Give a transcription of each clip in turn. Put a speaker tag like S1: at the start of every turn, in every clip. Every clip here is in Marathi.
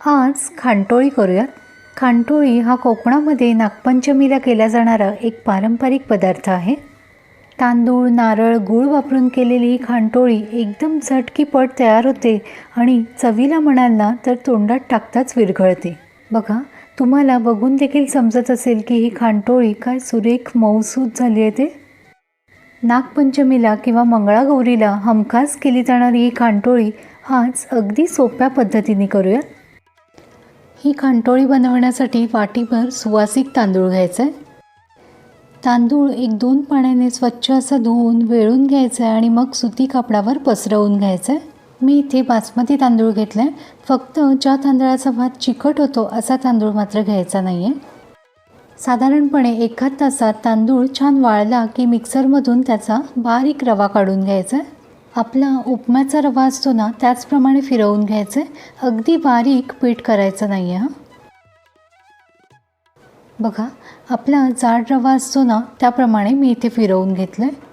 S1: आज खांटोळी करूयात. खांटोळी हा कोकणामध्ये नागपंचमीला केला जाणारा एक पारंपरिक पदार्थ आहे. तांदूळ नारळ गूळ वापरून केलेली ही खांटोळी एकदम झटकीपट तयार होते आणि चवीला म्हणाल ना तर तोंडात टाकताच विरघळते. बघा तुम्हाला बघून देखील समजत असेल की ही खांटोळी काय सुरेख मऊसूद झाली आहे ते. नागपंचमीला किंवा मंगळागौरीला हमखास केली जाणारी ही खांटोळी आज अगदी सोप्या पद्धतीने करूयात. ही खांटोळी बनवण्यासाठी वाटीभर सुवासिक तांदूळ घ्यायचं. आहे तांदूळ एक दोन पाण्याने स्वच्छ असं धुवून वेळून घ्यायचं आहे आणि मग सुती कापडावर पसरवून घ्यायचं. आहे मी इथे बासमती तांदूळ घेतला. आहे फक्त ज्या तांदळाचा भात चिकट होतो असा तांदूळ मात्र घ्यायचा नाही आहे साधारणपणे एखाद तासात तांदूळ छान वाळला की मिक्सरमधून त्याचा बारीक रवा काढून घ्यायचा. आहे आपला उपम्याचा रवा असतो ना त्याचप्रमाणे फिरवून घ्यायचं. आहे अगदी बारीक पीठ करायचं नाही आहे हां. बघा आपला जाड रवा असतो ना त्याप्रमाणे मी इथे फिरवून घेतलं आहे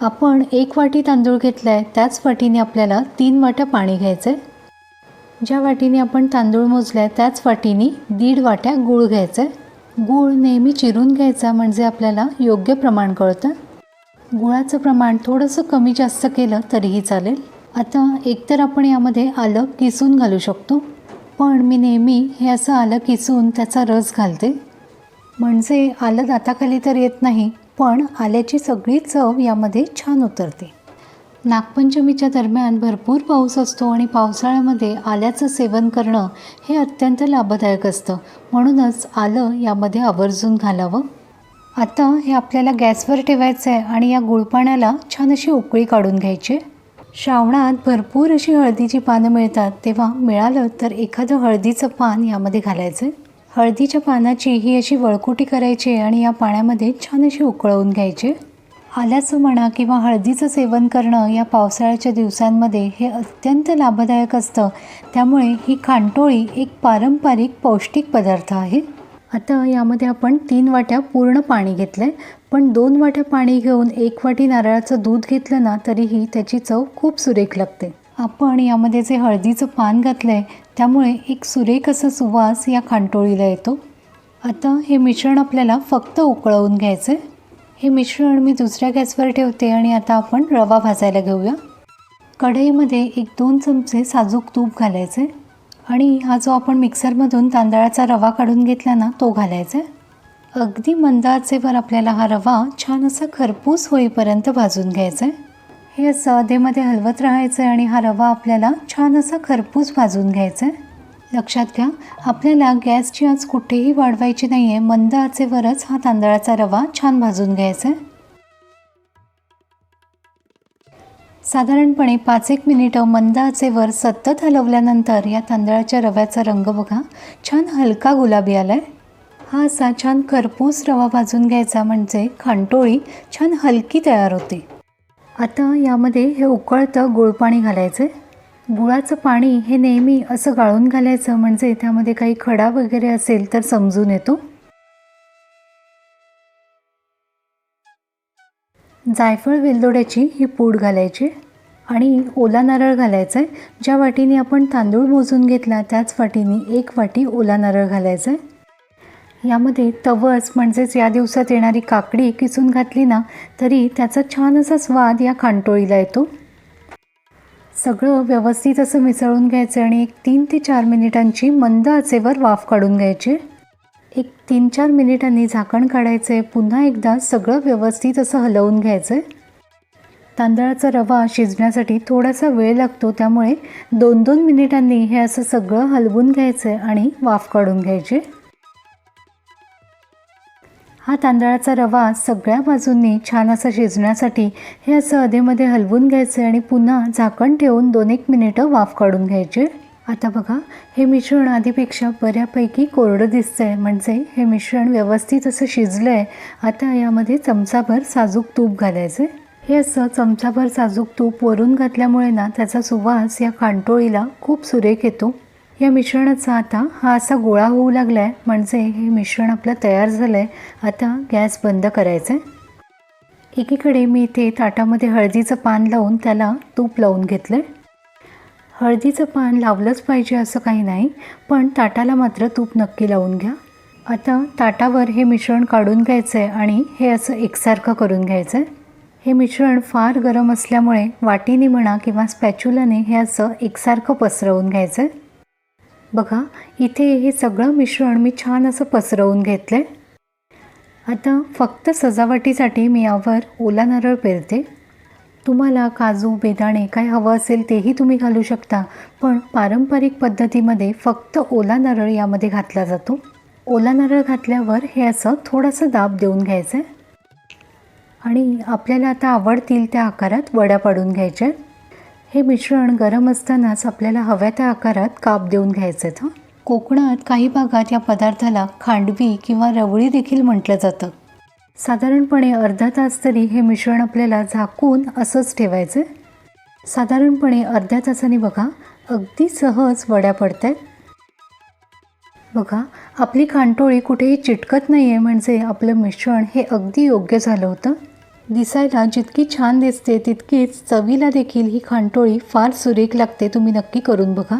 S1: आपण एक वाटी तांदूळ घेतला आहे त्याच वाटीने आपल्याला तीन वाट्या पाणी घ्यायचं आहे ज्या वाटीने आपण तांदूळ मोजला आहे त्याच वाटीने दीड वाट्या गूळ घ्यायचं आहे गूळ नेहमी चिरून घ्यायचा म्हणजे आपल्याला योग्य प्रमाण कळतं. गुळाचं प्रमाण थोडंसं कमी जास्त केलं तरीही चालेल. आता एकतर आपण यामध्ये आलं किसून घालू शकतो. पण मी नेहमी हे असं आलं किसून त्याचा रस घालते. म्हणजे आलं दाताखाली तर येत नाही पण आल्याची सगळी चव यामध्ये छान उतरते. नागपंचमीच्या दरम्यान भरपूर पाऊस असतो आणि पावसाळ्यामध्ये आल्याचं सेवन करणं हे अत्यंत लाभदायक असतं. म्हणूनच आलं यामध्ये आवर्जून घालावं. आता हे आपल्याला गॅसवर ठेवायचं आहे आणि या गुळपाण्याला छान अशी उकळी काढून घ्यायची. श्रावणात भरपूर अशी हळदीची पानं मिळतात. तेव्हा मिळालं तर एखादं हळदीचं पान यामध्ये घालायचं. हळदीच्या पानाची ही अशी वळकुटी करायची आणि या पाण्यामध्ये छान अशी उकळवून घ्यायची. आल्याचं म्हणा किंवा हळदीचं सेवन करणं या पावसाळ्याच्या दिवसांमध्ये हे अत्यंत लाभदायक असतं. त्यामुळे ही खांटोळी एक पारंपरिक पौष्टिक पदार्थ आहे. आता यामध्ये आपण तीन वाट्या पूर्ण पाणी घेतलं आहे पण दोन वाट्या पाणी घेऊन एक वाटी नारळाचं दूध घेतलं ना तरीही त्याची चव खूप सुरेख लागते. आपण यामध्ये जे हळदीचं पान घातलं आहे त्यामुळे एक सुरेख असा सुवास या खांटोळीला येतो. आता हे मिश्रण आपल्याला फक्त उकळवून घ्यायचं आहे हे मिश्रण मी दुसऱ्या गॅसवर ठेवते आणि आता आपण रवा भाजायला घेऊया. कढईमध्ये एक दोन चमचे साजूक तूप घालायचं आहे आणि हा जो आपण मिक्सरमधून तांदळाचा रवा काढून घेतला ना तो घालायचा आहे. अगदी मंद आचेवर आपल्याला हा रवा छान असा खरपूस होईपर्यंत भाजून घ्यायचा आहे. हे असं अधेमध्ये हलवत राहायचं आहे आणि हा रवा आपल्याला छान असा खरपूस भाजून घ्यायचा आहे. लक्षात घ्या आपल्याला गॅसची आज कुठेही वाढवायची नाही आहे मंद आचेवरच हा तांदळाचा रवा छान भाजून घ्यायचा आहे. साधारणपणे पाच एक मिनिटं मंद आचेवर सतत हलवल्यानंतर या तांदळाच्या रव्याचा रंग बघा. छान हलका गुलाबी आला आहे हा असा छान खरपूस रवा भाजून घ्यायचा म्हणजे खांटोळी छान हलकी तयार होते. आता यामध्ये हे उकळतं गुळपाणी घालायचं आहे गुळाचं पाणी हे नेहमी असं गाळून घालायचं म्हणजे त्यामध्ये काही खडा वगैरे असेल तर समजून येतो. जायफळ वेलदोड्याची ही पूड घालायची आणि ओला नारळ घालायचा आहे. ज्या वाटीने आपण तांदूळ मोजून घेतला त्याच वाटीने एक वाटी ओला नारळ घालायचा आहे. यामध्ये तवस म्हणजेच या दिवसात येणारी काकडी किसून घातली ना तरी त्याचा छान असा स्वाद या खांटोळीला येतो. सगळं व्यवस्थित असं मिसळून घ्यायचं आणि एक तीन ते चार मिनिटांची मंद आचेवर वाफ काढून घ्यायची. एक तीन चार मिनिटांनी झाकण काढायचं आहे पुन्हा एकदा सगळं व्यवस्थित असं हलवून घ्यायचं आहे तांदळाचा रवा शिजण्यासाठी थोडासा वेळ लागतो. त्यामुळे दोन दोन मिनिटांनी हे असं सगळं हलवून घ्यायचं आहे आणि वाफ काढून घ्यायची. हा तांदळाचा रवा सगळ्या बाजूंनी छान असं शिजण्यासाठी हे असं अधेमध्ये हलवून घ्यायचं आहे आणि पुन्हा झाकण ठेवून दोन एक मिनिटं वाफ काढून घ्यायचे. आता बघा हे मिश्रण आधीपेक्षा बऱ्यापैकी कोरडं दिसतं आहे म्हणजे हे मिश्रण व्यवस्थित असं शिजलं आहे आता यामध्ये चमचाभर साजूक तूप घालायचं आहे हे असं चमचाभर साजूक तूप वरून घातल्यामुळे ना त्याचा सुवास या कांटोळीला खूप सुरेख येतो. या मिश्रणाचा आता हा असा गोळा होऊ लागला आहे म्हणजे हे मिश्रण आपलं तयार झालं आहे आता गॅस बंद करायचा आहे एकीकडे मी इथे ताटामध्ये हळदीचं पान लावून त्याला तूप लावून घेतलं आहे हळदीचं पान लावलंच पाहिजे असं काही नाही पण ताटाला मात्र तूप नक्की लावून घ्या. आता ताटावर हे मिश्रण काढून घ्यायचं आहे आणि हे असं एकसारखं करून घ्यायचं आहे हे मिश्रण फार गरम असल्यामुळे वाटीने म्हणा किंवा स्पॅच्युलाने हे असं एकसारखं पसरवून घ्यायचं आहे बघा इथे हे सगळं मिश्रण मी छान असं पसरवून घेतलं आहे आता फक्त सजावटीसाठी मी यावर ओला नारळ पेरते. तुम्हाला काजू बेदाणे काय हवं असेल तेही तुम्ही घालू शकता पण पारंपरिक पद्धतीमध्ये फक्त ओला नारळ यामध्ये घातला जातो. ओला नारळ घातल्यावर हे असं थोडंसं दाब देऊन घ्यायचं आहे आणि आपल्याला आता आवडतील त्या आकारात वड्या पाडून घ्यायच्या. हे मिश्रण गरम असतानाच आपल्याला हव्या त्या आकारात काप देऊन घ्यायचे आहेत हं. कोकणात काही भागात या पदार्थाला खांडवी किंवा रवळी देखील म्हटलं जातं. साधारणपणे अर्धा तास तरी हे मिश्रण आपल्याला झाकून असंच ठेवायचं साधारणपणे अर्ध्या तासाने बघा अगदी सहज वड्या पडत आहेत बघा आपली खांटोळी कुठेही चिटकत नाही आहे म्हणजे आपलं मिश्रण हे अगदी योग्य झालं होतं. दिसायला जितकी छान दिसते तितकीच चवीला देखील ही खांटोळी फार सुरेख लागते तुम्ही नक्की करून बघा.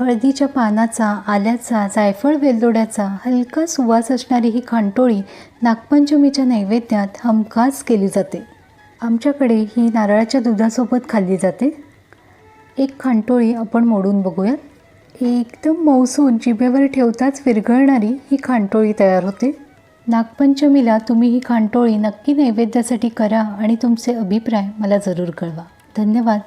S1: हळदीच्या पानाचा आल्याचा जायफळ वेलदोड्याचा हलका सुवास असणारी ही खांटोळी नागपंचमीच्या नैवेद्यात हमखास केली जाते. आमच्याकडे ही नारळाच्या दुधासोबत खाल्ली जाते. एक खांटोळी आपण मोडून बघूयात. एकदम मौसून जिभेवर ठेवताच विरघळणारी ही खांटोळी तयार होते. नागपंचमीला तुम्ही ही खांटोळी नक्की नैवेद्यासाठी करा आणि तुमचे अभिप्राय मला जरूर कळवा. धन्यवाद.